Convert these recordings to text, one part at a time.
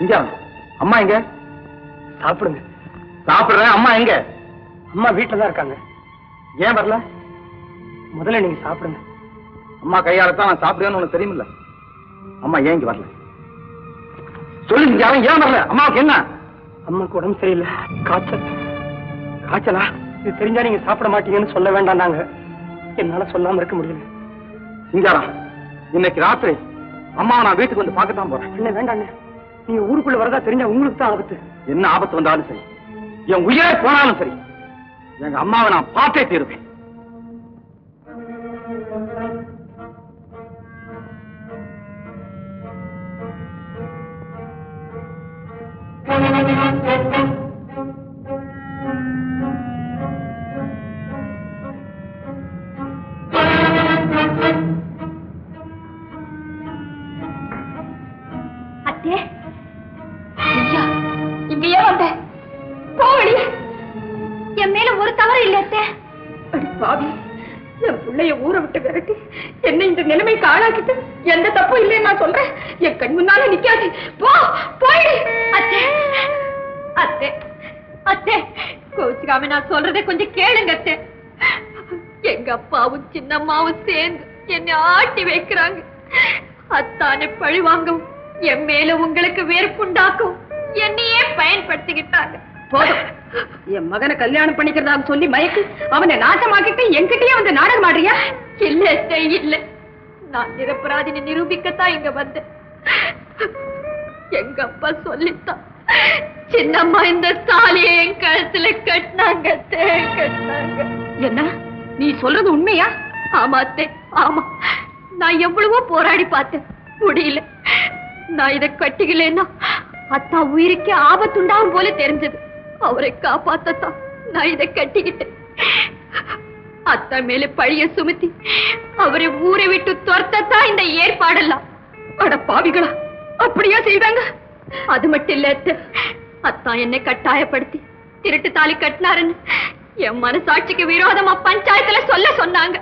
இங்க. அம்மா எங்க? சாப்பிடுங்க. சாப்பிடுறேன். அம்மா எங்க? அம்மா வீட்டுல தான் இருக்காங்க. ஏன் வரல? முதல்ல நீங்க சாப்பிடுங்க. அம்மா கையால தான் நான் சாப்பிடுவேன்னு உனக்கு தெரியுமில்ல. அம்மா ஏன் இங்க வரல? சொல்லு இங்க அவன் ஏன் வரல? அம்மாவுக்கு என்ன? அம்மாக்கு உடம்பு சரியில்லை. காய்ச்சல். காய்ச்சலா? இது தெரிஞ்சா நீங்க சாப்பிட மாட்டீங்கன்னு சொல்ல வேண்டாம் நாங்க. என்னால சொல்லாம இருக்க முடியல. சிங்காரா இன்னைக்கு ராத்திரி அம்மாவை நான் வீட்டுக்கு வந்து பார்க்கத்தான் போறேன். என்ன வேண்டாண்ணே நீங்க ஊருக்குள்ள வரதா தெரிஞ்சா உங்களுக்கு தான் ஆபத்து. என்ன ஆபத்து வந்தாலும் சரி. என் உயிரே போனாலும் சரி. எங்க அம்மாவை நான் பார்த்தே தீருவேன். பாவி. என் பிள்ளைய ஊரை விட்டு விரட்டி என்ன இந்த நிலைமைக்கு ஆளாக்கிட்டு எந்த தப்பும் இல்லைன்னு நான் சொல்றேன். என் கண் முன்னால நிக்காது. போ போயிடு. அத்தே அத்தே அத்தே. கோச்சுக்காம நான் சொல்றதை கொஞ்சம் கேளுங்க அத்தே. எங்க அப்பாவும் சின்னம்மாவும் சேர்ந்து என்னை ஆட்டி வைக்கிறாங்க. அத்தானை பழி வாங்கவும் என் மேல உங்களுக்கு வெறுப்புண்டாக்கும். என்னையே பயன்படுத்திக்கிட்டாங்க. போதும். என் மகனை கல்யாணம் பண்ணிக்கிறதாக சொல்லி மயக்கி அவனை நாசமாக்கிட்டு என்கிட்டயே வந்து நாடகம் ஆடுறியா? இல்ல இல்ல. நான் நிரபராதினை நிரூபிக்கத்தான் இங்க வந்தேன். எங்க அப்பா சொல்லித்தான் சின்னம்மா இந்த தாலியை என் கழுத்துல கட்டினாங்க கட்டினாங்க. என்ன? நீ சொல்றது உண்மையா? ஆமா அத்தை ஆமா. நான் எவ்வளவோ போராடி பார்த்தேன். முடியல. நான் இதை கட்டிக்கலன்னா அத்தா உயிருக்கே ஆபத்துண்டாகும் போல தெரிஞ்சது. அவரை காப்பாத்தத்தான் நான் இதை கட்டிக்கிட்டேன். அத்தா மேல பழிய சுமத்தி அவரை ஊரை விட்டு துரத்தத்தான் இந்த ஏற்பாடெல்லாம். அட பாவிகளா அப்படியா செய்வாங்க அது மட்டும் இல்ல அத்தான் அத்தா என்னை கட்டாயப்படுத்தி திருட்டு தாலி கட்டினாருன்னு என் மனசாட்சிக்கு விரோதமா பஞ்சாயத்துல சொல்ல சொன்னாங்க.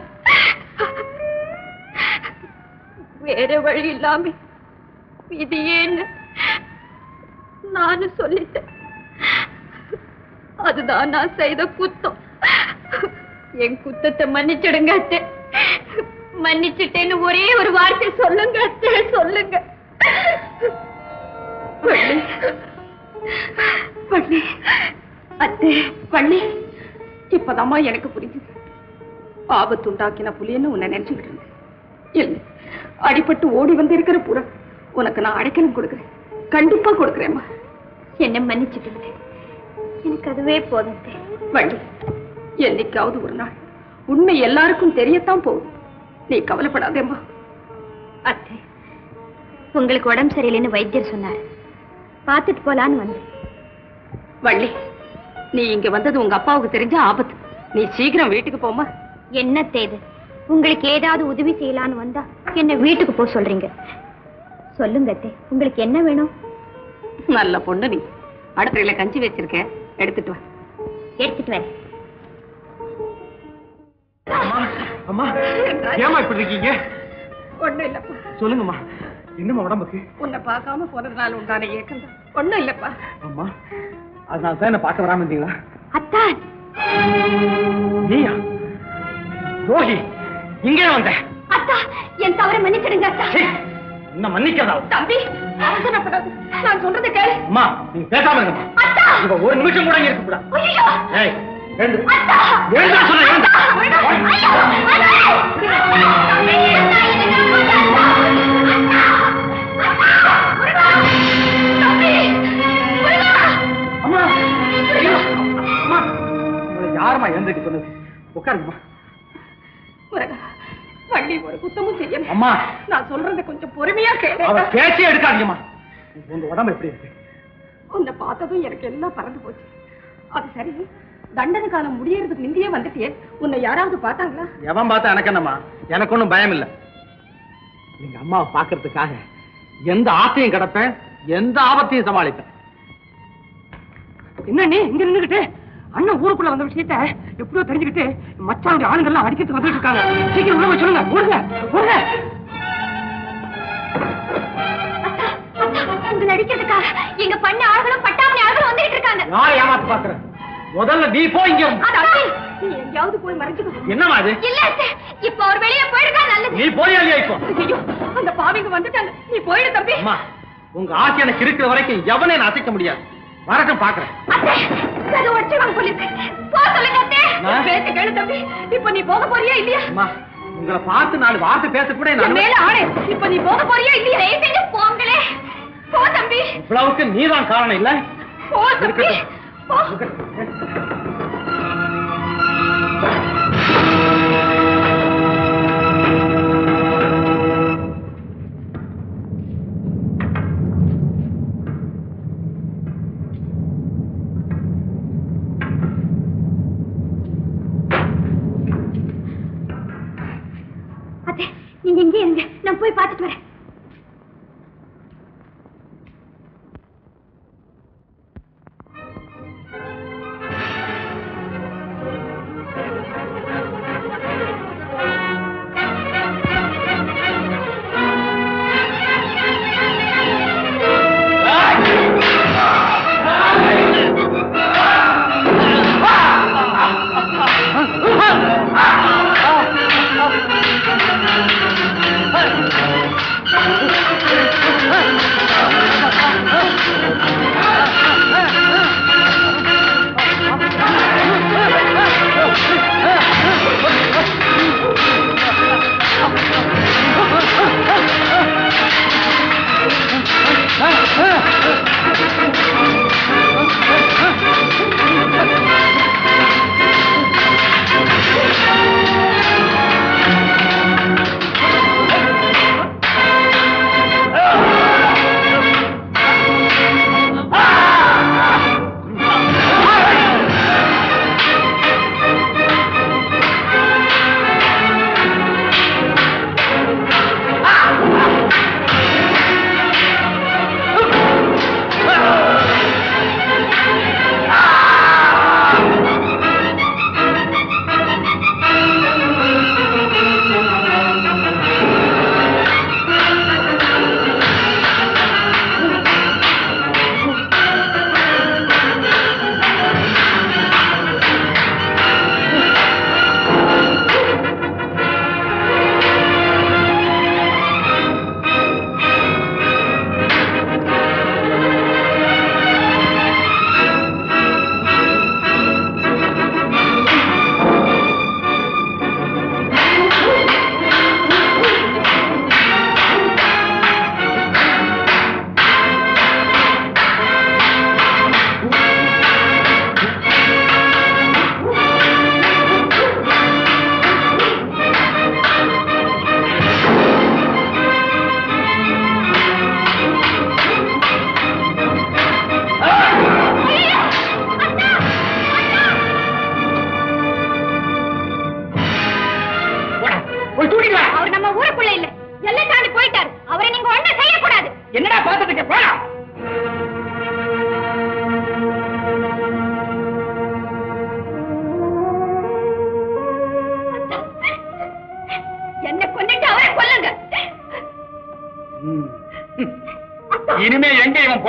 வேற வழி இல்லாம இது ஏன்னு நானும் சொல்லிட்டேன். அதுதான் நான் செய்த குத்தம். என் குத்தத்தை மன்னிச்சிடுங்க அத்தை. மன்னிச்சிட்டேன்னு ஒரே ஒரு வார்த்தை சொல்லுங்க அத்தை சொல்லுங்க. வள்ளி பள்ளி. அத்தை வள்ளி எனக்கு புரிஞ்சுது. ஆபத்து உண்டாக்கின புலின்னு உன்னை நினைச்சுக்கிட்டு இருந்தேன். இல்லை அடிபட்டு ஓடி வந்து இருக்கிற புற உனக்கு நான் அடைக்கலம் கொடுக்குறேன். கண்டிப்பா கொடுக்குறேம்மா. என்ன மன்னிச்சுட்டு எனக்கு அதுவே போதும் வள்ளி என்னைக்காவது ஒரு நாள் உண்மை எல்லாருக்கும் தெரியத்தான் போகுது நீ கவலைப்படாதேம்மா அத்தை உங்களுக்கு உடம்பு சரியில்லைன்னு வைத்தியர் சொன்னார். பார்த்துட்டு போலான்னு வந்தேன். வள்ளி நீ இங்க வந்தது உங்க அப்பாவுக்கு தெரிஞ்ச ஆபத்து. நீ சீக்கிரம் வீட்டுக்கு போமா என்ன தேது உங்களுக்கு ஏதாவது உதவி செய்யலான்னு வந்தா என்ன வீட்டுக்கு போக சொல்றீங்க. சொல்லுங்க அத்தை உங்களுக்கு என்ன வேணும்? நல்ல பொண்ணு நீ. அடுப்பறையில கஞ்சி வச்சிருக்கேன் எடுத்துட்டு வா. எடுத்துட்டு வரேன். அம்மா அம்மா ஏமா இப்படி இருக்கீங்க? ஒண்ணும் இல்லப்பா. சொல்லுங்கம்மா என்னம்மா உடம்புக்கு? உன்னை பார்க்காம போனதுனால உண்டான ஏக்கம் ஒண்ணும் இல்லப்பா. அம்மா அதனால தான் என்ன பார்க்க வராம இருந்தீங்களா? அத்தான். நீயா? ரோஹி இங்கே வந்த. அத்தா என் தவறை மன்னிச்சிடுங்க அத்தா. என்ன மன்னிக்காதா? தம்பி அவசரப்படாது நான் சொல்றதை கேளு. அம்மா நீ பேசாம இருங்கம்மா. அத்தா! இவ ஒரு நிமிஷம் கூட இருக்க கூடாது யாரம்மா எழுந்திருக்க சொன்னது? உட்காருங்கம்மா. வண்டி ஒரு குத்தமும் செய்யல அம்மா. நான் சொல்றதை கொஞ்சம் பொறுமையா அவ கேளு பேச்சே எடுக்காதீங்கம்மா. உங்க உடம்பு எப்படி இருக்கு? உன்னை பார்த்ததும் எனக்கு எல்லாம் பறந்து போச்சு. அது சரி தண்டனை காலம் முடியறதுக்கு முந்தையே வந்துட்டியே. உன்னை யாராவது பார்த்தாங்களா? எவன் பார்த்தா எனக்கு என்னம்மா? எனக்கு ஒண்ணும் பயம் இல்ல. எங்க அம்மாவை பாக்குறதுக்காக எந்த ஆசையும் கிடப்பேன் எந்த ஆபத்தையும் சமாளிப்பேன். என்ன நீ இங்க நின்னுகிட்டு அண்ணன் ஊருக்குள்ள வந்த விஷயத்த எப்படியோ தெரிஞ்சுக்கிட்டு மச்சாவுடைய ஆளுங்கெல்லாம் அடிக்கிறதுக்கு வந்துட்டு இருக்காங்க. சீக்கிரம் உள்ள சொல்லுங்க. ஓடுங்க ஓடுங்க. உங்களை அடிக்கிறதுக்கு அத்தா இங்க பண்ண ஆளுகளும் பட்டாமணி ஆளுகளும் வந்துட்டு இருக்காங்க. யார் ஏமாத்து பாக்குறேன் முதல்ல நீ போய் இங்க நீ எங்கேயாவது போய் மறைஞ்சுக்கோ. என்னம்மா இது இல்ல இப்ப அவர் வெளியே போயிடுறதா நல்லது? நீ போய் இல்லையா இப்போ. ஐயோ அந்த பாவிங்க வந்துட்டாங்க. நீ போயிடு தம்பி. அம்மா உங்க ஆசை எனக்கு இருக்கிற வரைக்கும் எவனையும் நான் அசைக்க முடியாது. வரட்டும் பாக்குறேன் வாங்க போலிருக்கு போ சொல்லுங்க அத்தை. நான் பேச கேளு தம்பி. இப்ப நீ போக போறியா இல்லையா? அம்மா உங்களை பார்த்து நாலு வார்த்தை பேச கூட நான் மேல ஆணை இப்ப நீ போக போறியா இல்லையா? தயவு செஞ்சு போங்களே. போ தம்பி. இவ்வளவுக்கு நீதான் காரணம் இல்ல? போ தம்பி. போ. நீங்க இங்கே இருங்க. நான் போய் பார்த்துட்டு வரேன்.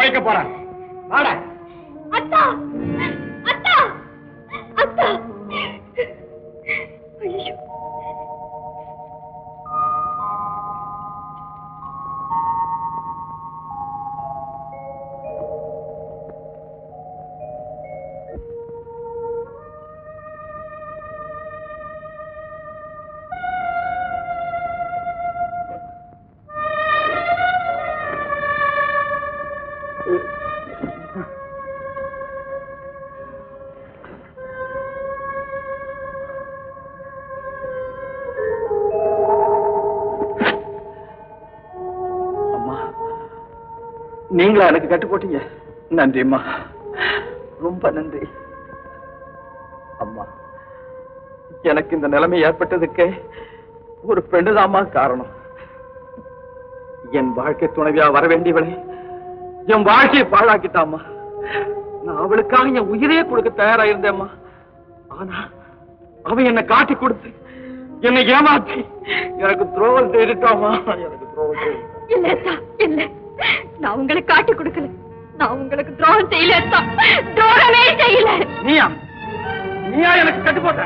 அழைக்க போறேன் போறான். வாடா. நீங்களா எனக்கு கட்டு போட்டீங்க? நன்றிம்மா. ரொம்ப நன்றி. அம்மா எனக்கு இந்த நிலைமை ஏற்பட்டதுக்கு ஒரு பெண்ணுதாம்மா காரணம். என் வாழ்க்கை துணைவியா வர வேண்டியவளே என் வாழ்க்கையை பாழாக்கிட்டாம்மா. நான் அவளுக்காக என் உயிரே கொடுக்க தயாரா இருந்தேம்மா ஆனா அவ என்னை காட்டி கொடுத்து என்னை ஏமாத்தி எனக்கு துரோகம் செய்துட்டாமா எனக்கு துரோகம் செய்துட்டா நான் உங்களை காட்டி கொடுக்கல. நான் உங்களுக்கு துரோகம் செய்யல துரோகமே செய்யல. நீயா? நீயா எனக்கு கட்டு போட்ட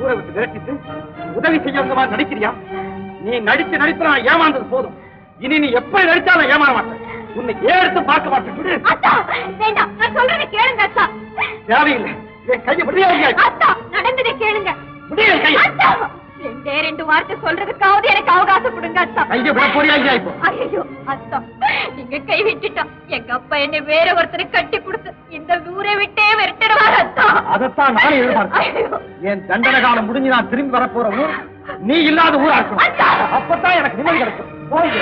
ஊரை விட்டு விரட்டிட்டு உதவி செய்யறவங்க மாதிரி நடிக்கிறியா? நீ நடிச்சு நடித்து நான் ஏமாந்தது போதும். இனி நீ எப்படி நடிச்சாலும் ஏமாற மாட்டேன். உன்னை ஏடுத்து பார்க்க மாட்டேன். கேளுங்க அத்தா தேவையில்லை. என் கையை விடியா அத்தா நடந்ததை கேளுங்க. விடிய கையை. ரெண்டே ரெண்டு வார்த்தை சொல்றதுக்காவது எனக்கு அவகாசம் கொடுங்க அத்தா. ஐயோ அத்தா. நீங்க கை விட்டுட்டோம் எங்க அப்பா என்ன வேற ஒருத்தருக்கு கட்டி கொடுத்து இந்த ஊரை விட்டே விரட்டிடுவார் அத்தா. அதத்தான் நானே எதிர்பார்க்கிறேன் என் தண்டனை காலம் முடிஞ்சு நான் திரும்பி வரப்போற ஊர் நீ இல்லாத ஊரா இருக்கணும். அப்பதான் எனக்கு நிம்மதி கிடைக்கும். போயிடு